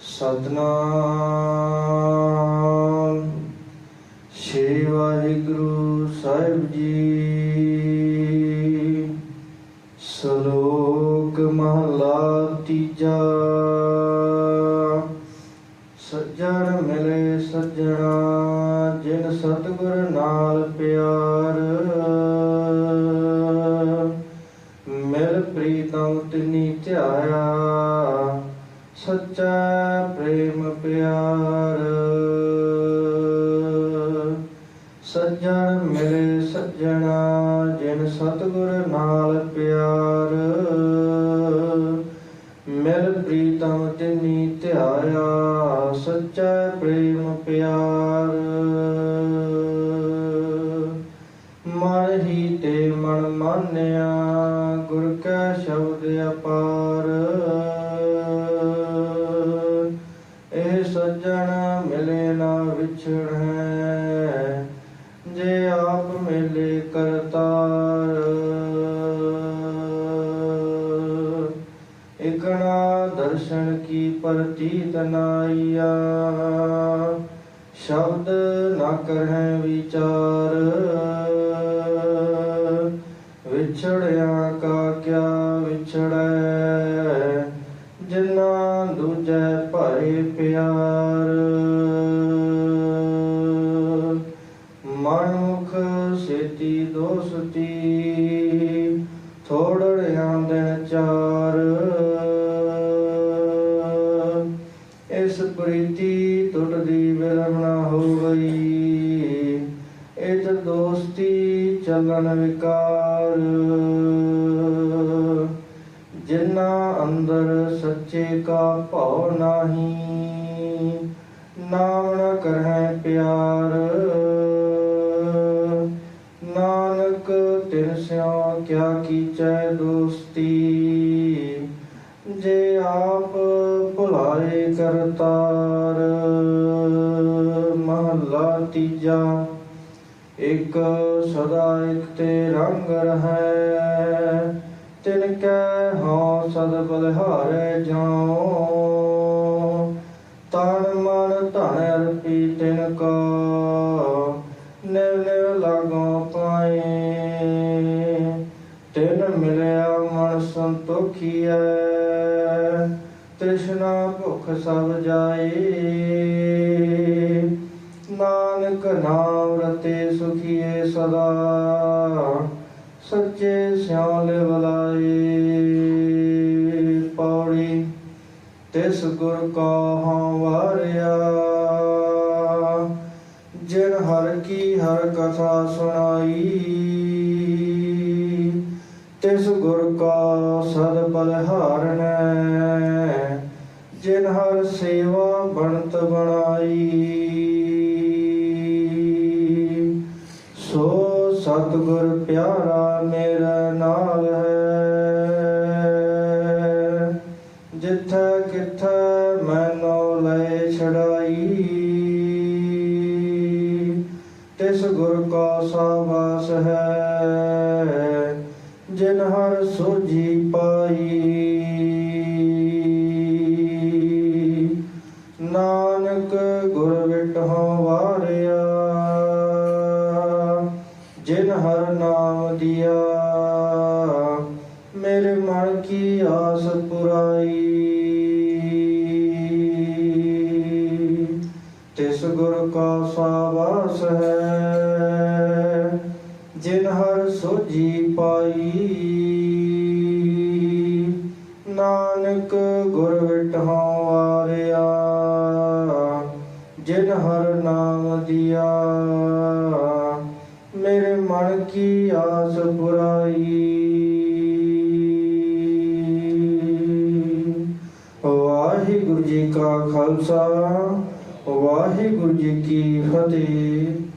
ਸਤਨਾਮ। ਸ਼੍ਰੀ ਵਾਹਿਗੁਰੂ ਸਾਹਿਬ ਜੀ। ਸ਼ਲੋਕ ਮਹਲਾ ਤੀਜਾ। ਸੱਜਣ ਮਿਲੇ ਸੱਜਣਾ, ਜਿਨ ਸਤਿਗੁਰ ਨਾਲ ਪਿਆਰ। ਮਿਲ ਪ੍ਰੀਤਮ ਤਿਨੀ ਧਿਆਇਆ, ਸੱਚਾ ਸੱਜਣ ਮਿਲੇ ਸੱਜਣਾ, ਜਿਨ ਸਤਿਗੁਰ ਨਾਲ ਪਿਆਰ। ਮਿਲ ਪ੍ਰੀਤਮ ਤਿਨੀ ਧਿਆਇਆ, ਸੱਚਾ ਪ੍ਰੇਮ ਪਿਆਰ। ਮਨ ਹੀ ਤੇ ਮਨ ਮਾਨਿਆ ਕਰਤਾਰ ਇਕਣਾ ਦਰਸ਼ਨ ਕੀ ਪ੍ਰਤੀਤ ਨਾਈਆ। ਸ਼ਬਦ ਨਾ ਕਰਹਿ ਵਿਚਾਰ। ਵਿਛੜਿਆ ਕਾ ਕਿਆ ਵਿਛੜੈ। ਦੋਸਤੀ ਥੋੜੜਿਆਂ ਦਿਨ ਚਾਰ। ਇਸ ਪ੍ਰੀਤੀ ਟੁੱਟਦੀ ਵਿਲਮ ਹੋ ਗਈ। ਇਤ ਦੋਸਤੀ ਚੱਲਣ ਵਿਕਾਰ। ਜਿਨਾ ਅੰਦਰ ਸੱਚੇ ਕਾ ਭਉ ਨਾਹੀ ਨਾਮ ਨਾ ਕਰਹਿ ਪਿਆਰ। ਸਿਉ ਕਿਆ ਕੀਚੈ ਦੋਸਤੀ? ਜੇ ਆਪ ਭੁਲਾਏ ਕਰਤਾਰ, ਮਹੱਲਾ ਤੀਜਾ, ਇਕ ਸਦਾ ਇਕ ਤੇ ਰੰਗ ਰਹੈ। ਤਿਨ ਕੈ ਹਉ ਸਦ ਬਲਿਹਾਰੇ ਜਾਉ, ਤਨ ਮਨ ਧਨ ਅਰਪੀ ਤਿਨ ਕੋ। ਤ੍ਰਿਸ਼ਨਾ ਭੁਖ ਸਭ ਜਾਏ। ਨਾਨਕ ਨਾਮ ਰਤੇ ਸੁਖੀਏ ਸਦਾ। ਸੱਚੇ ਸਿਆਲ ਲਿਵ ਪੌੜੀ ਤਿਸ ਗੁਰ ਕਾ ਹਉ ਵਾਰਿਆ। ਜਿਨ ਹਰ ਕੀ ਹਰ ਕਥਾ ਸੁਣਾਈ। ਤਿਸ ਗੁਰ ਕਾ ਸਦ ਬਲਹਾਰਨੈ ਜਿਨ ਹਰ ਸੇਵਾ ਬਣਤ ਬਣਾਈ। ਸੋ ਸਤਿਗੁਰ ਪਿਆਰਾ ਮੇਰਾ ਨਾਲ ਹੈ। ਜਿੱਥੈ ਕਿਥੈ ਮੈਨੂੰ ਲੈ ਛੜਾਈ ਤਿਸ ਗੁਰ ਕਾ ਸਾਵਾਸ ਹੈ। ਜਿਨ ਹਰ ਸੋਜੀ ਪਾਈ। ਨਾਨਕ ਗੁਰ ਵਿਟਹੁ ਵਾਰਿਆ, ਜਿਨ ਹਰ ਨਾਮ ਦਿਆ, ਮੇਰੇ ਮਨ ਕੀ ਆਸ ਪੁਰਾਈ। ਤਿਸ ਗੁਰ ਕਾ ਸਾਵਾਸ ਹੈ, ਜਿਨ ਹਰ ਸੋਜੀ ਪਾਈ। ਨਾਨਕ ਗੁਰ ਵਿਟਹੁ ਵਾਰਿਆ, ਜਿਨ ਹਰ ਨਾਮ ਦਿਆ। ਮੇਰੇ ਮਨ ਕੀ ਆਸ ਪੁਰਾਈ ਵਾਹਿਗੁਰੂ ਜੀ ਕਾ ਖਾਲਸਾ, ਵਾਹਿਗੁਰੂ ਜੀ ਕੀ ਫਤਿਹ।